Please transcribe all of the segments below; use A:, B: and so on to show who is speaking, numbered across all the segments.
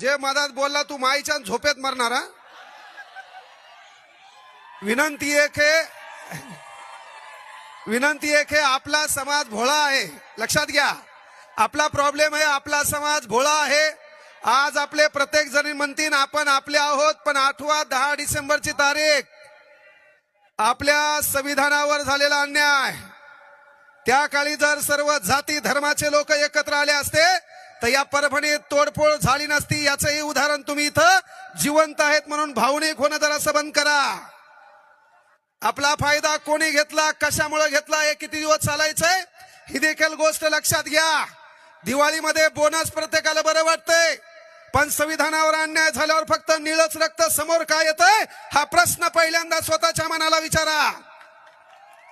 A: जे मधात बोलला तू माईच्या झोपेत मरणारा विनंती एक आहे विनंती एक आहे आपला समाज भोळा आहे. लक्षात घ्या आपला प्रॉब्लेम आहे आपला समाज भोळा आहे. आज आपले प्रत्येक जण म्हणतील आपण आपले आहोत पण आठवा दहा डिसेंबरची तारीख. आपल्या संविधानावर झालेला अन्याय. त्या काळी जर सर्व जाती धर्माचे लोक एकत्र आले असते तर या परभणीत तोडफोड झाली नसती याचंही उदाहरण तुम्ही इथं. जिवंत आहेत म्हणून भावनिक होणं जरा बंद करा. आपला फायदा कोणी घेतला कशामुळे घेतला हे किती दिवस चालायचंय? ही देखील गोष्ट लक्षात घ्या. दिवाळीमध्ये बोनस प्रत्येकाला बरं वाटतंय. पण संविधानावर अन्याय झाल्यावर फक्त निळच रक्त समोर काय येतंय? हा प्रश्न पहिल्यांदा स्वतःच्या मनाला विचारा.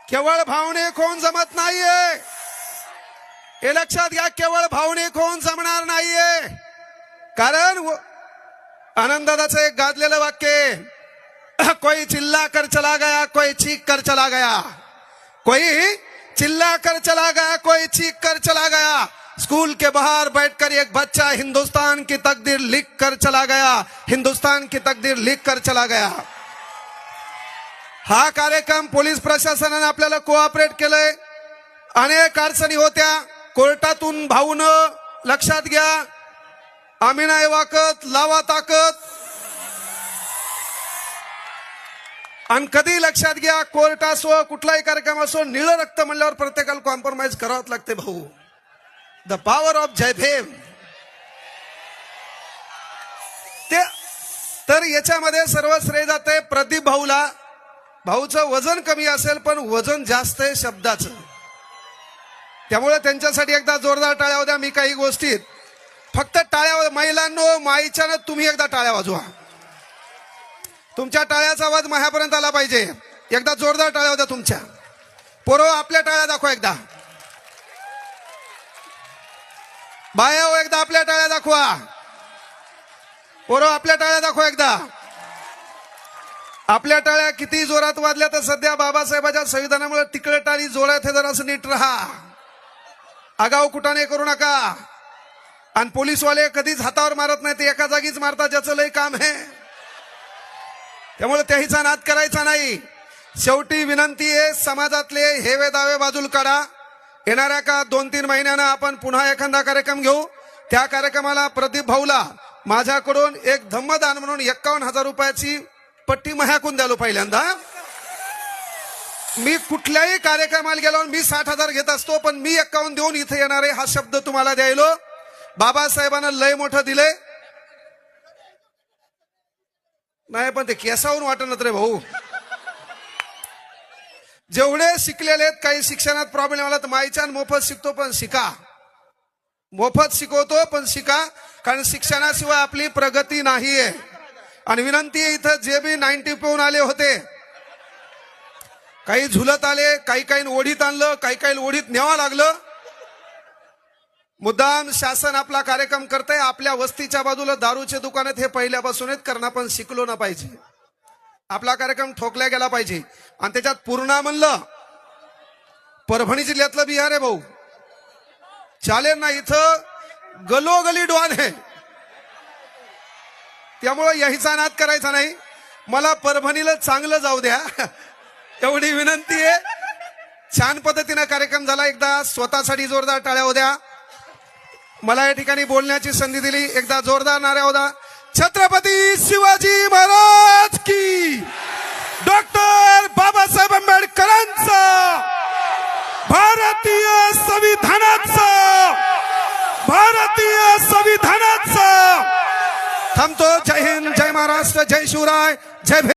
A: केवळ भावनिक कोण जमत नाहीये. हे लक्षात घ्या केवळ भावनिक होऊन जमणार नाहीये. कारण व- आनंदाचं एक गाजलेलं वाक्य कोई चिल्ला कर चला गया कोई चीख कर चला गया. कोई चिल्ला कर चला गया कोई चीख कर चला गया. स्कूल के बाहर बैठकर एक बच्चा हिंदुस्तान की तकदीर लिख कर चला गया. हिंदुस्तान की तकदीर लिख कर चला गया. हा कार्यक्रम पोलीस प्रशासनाने आपल्याला कोऑपरेट केलंय. अनेक अडचणी होत्या. कोर्टातून भाऊन लक्षात घ्या. आम्ही नाही वाकत लावा ताकद. आणि कधी लक्षात घ्या कोर्ट असो कुठलाही कार्यक्रम असो निळं रक्त म्हणल्यावर प्रत्येकाला कॉम्प्रोमाइज करावंच लागते भाऊ. The power of Jai Bhim. ते तर याच्यामध्ये सर्व श्रेय जाते प्रदीप भाऊला. भाऊचं वजन कमी असेल पण वजन जास्त आहे शब्दाचं. त्यामुळे त्यांच्यासाठी एकदा जोरदार टाळ्या होत्या मी काही गोष्टीत. फक्त टाळ्या महिलांनो माईच्यानं तुम्ही एकदा टाळ्या वाजवा. तुमच्या टाळ्याचा आवाज माझ्यापर्यंत आला पाहिजे. एकदा जोरदार टाळ्या होत्या तुमच्या. पोरो आपल्या टाळ्या दाखवा एकदा. बाया हो एकदा आपल्या टाळ्या दाखवा. पोरो आपल्या टाळ्या दाखवा एकदा. आपल्या टाळ्या किती जोरात वाजल्या तर सध्या बाबासाहेबाच्या संविधानामुळे तिकडे टाळी जोरात हे जरासं नीट राहा. आगाऊ कुटाने करू नका. आणि पोलीसवाले कधीच हातावर मारत नाही ते एका जागीच मारतात ज्याचं लय काम आहे. त्यामुळे त्याहीचा नाद करायचा नाही. शेवटी विनंती आहे समाजातले हेवे दावे बाजूला काढा. येणाऱ्या का दोन तीन महिन्यानं आपण पुन्हा एखादा कार्यक्रम घेऊ? त्या कार्यक्रमाला प्रदीप भाऊला माझ्याकडून एक धम्मदान म्हणून एक्कावन्न हजार रुपयाची पट्टी महाकून द्यालो पहिल्यांदा. मी कुठल्याही कार्यक्रमाला गेल्यावर मी साठ हजार घेत असतो पण मी अकाउंट देऊन इथे येणार आहे हा शब्द तुम्हाला द्यायलो. बाबासाहेबांना लय मोठं दिलंय. नाही पण ते केसावून वाटणत रे भाऊ. जेवढे शिकलेले आहेत काही शिक्षणात प्रॉब्लेम आला तर माईच्या मोफत शिकतो पण शिका. मोफत शिकवतो पण शिका. कारण शिक्षणाशिवाय आपली प्रगती नाहीये. आणि विनंती आहे इथं जे बी नाईन्टी पिऊन आले होते काही झुलत आले काही काही ओढीत आणलं काही काही ओढीत न्यावं लागलं. मुद्दाम शासन आपला कार्यक्रम करतंय आपल्या वस्तीच्या बाजूला दारूचे दुकान आहेत हे पहिल्यापासून आहेत कारण पण शिकलो ना पाहिजे. आपला कार्यक्रम ठोकला गेला पाहिजे. आणि त्याच्यात पूर्णा म्हणलं परभणी जिल्ह्यातलं बिहार आहे भाऊ. चालेल ना इथं गलोगली डॉन आहे. त्यामुळं याहीचा नाद करायचा नाही. मला परभणीला चांगलं जाऊ द्या. एवढी विनंती आहे. छान पद्धतीनं कार्यक्रम झाला एकदा. स्वतःसाठी जोरदार टाळ्या होत्या. मला या ठिकाणी बोलण्याची संधी दिली. एकदा जोरदार नाऱ्या होता. छत्रपती शिवाजी महाराज की. डॉक्टर बाबासाहेब आंबेडकरांचा. भारतीय संविधानाचा. भारतीय संविधानाचा. थांबतो. जय हिंद जय महाराष्ट्र जय शिवराय जय